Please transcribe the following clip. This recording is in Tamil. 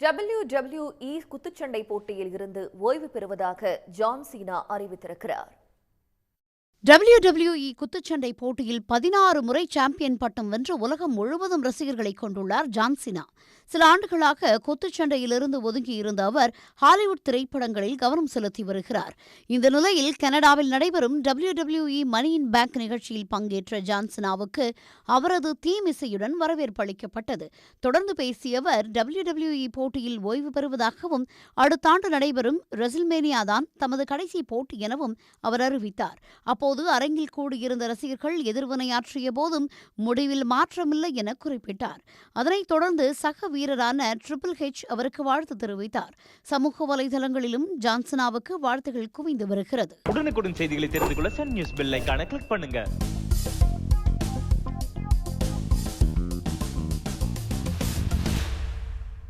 டபிள்யூ டபிள்யூஇ குத்துச்சண்டை போட்டியில் இருந்து ஓய்வு பெறுவதாக ஜான் சீனா அறிவித்திருக்கிறார். WWE குத்துச்சண்டை போட்டியில் பதினாறு முறை சாம்பியன் பட்டம் வென்று உலகம் முழுவதும் ரசிகர்களை கொண்டுள்ளார் ஜான்சினா சில ஆண்டுகளாக குத்துச்சண்டையிலிருந்து ஒதுங்கியிருந்த அவர் ஹாலிவுட் திரைப்படங்களில் கவனம் செலுத்தி வருகிறார். இந்த நிலையில் கனடாவில் நடைபெறும் WWE மணி இன் பேங்க் நிகழ்ச்சியில் பங்கேற்ற ஜான்சினாவுக்கு அவரது தீம் இசையுடன் வரவேற்பு அளிக்கப்பட்டது. தொடர்ந்து பேசிய அவர் டபிள்யூஇ போட்டியில் ஓய்வு பெறுவதாகவும் அடுத்த ஆண்டு நடைபெறும் ரெசில்மேனியா தான் தமது கடைசி போட்டி எனவும் அவர் அறிவித்தார். அப்போது அரங்கில் கூடியிருந்த ரசிகர்கள் எதிர்வினையாற்றிய போதும் முடிவில் மாற்றமில்லை என குறிப்பிட்டார். அதனைத் தொடர்ந்து சக வீரரான ட்ரிபிள் ஹெச் அவருக்கு வாழ்த்து தெரிவித்தார். சமூக வலைதளங்களிலும் ஜான்சனாவுக்கு வாழ்த்துகள் குவிந்து வருகிறது. உடனுக்குடன் செய்திகளை தெரிந்து கொள்ள சன் நியூஸ் பெல் கிளிக் பண்ணுங்க.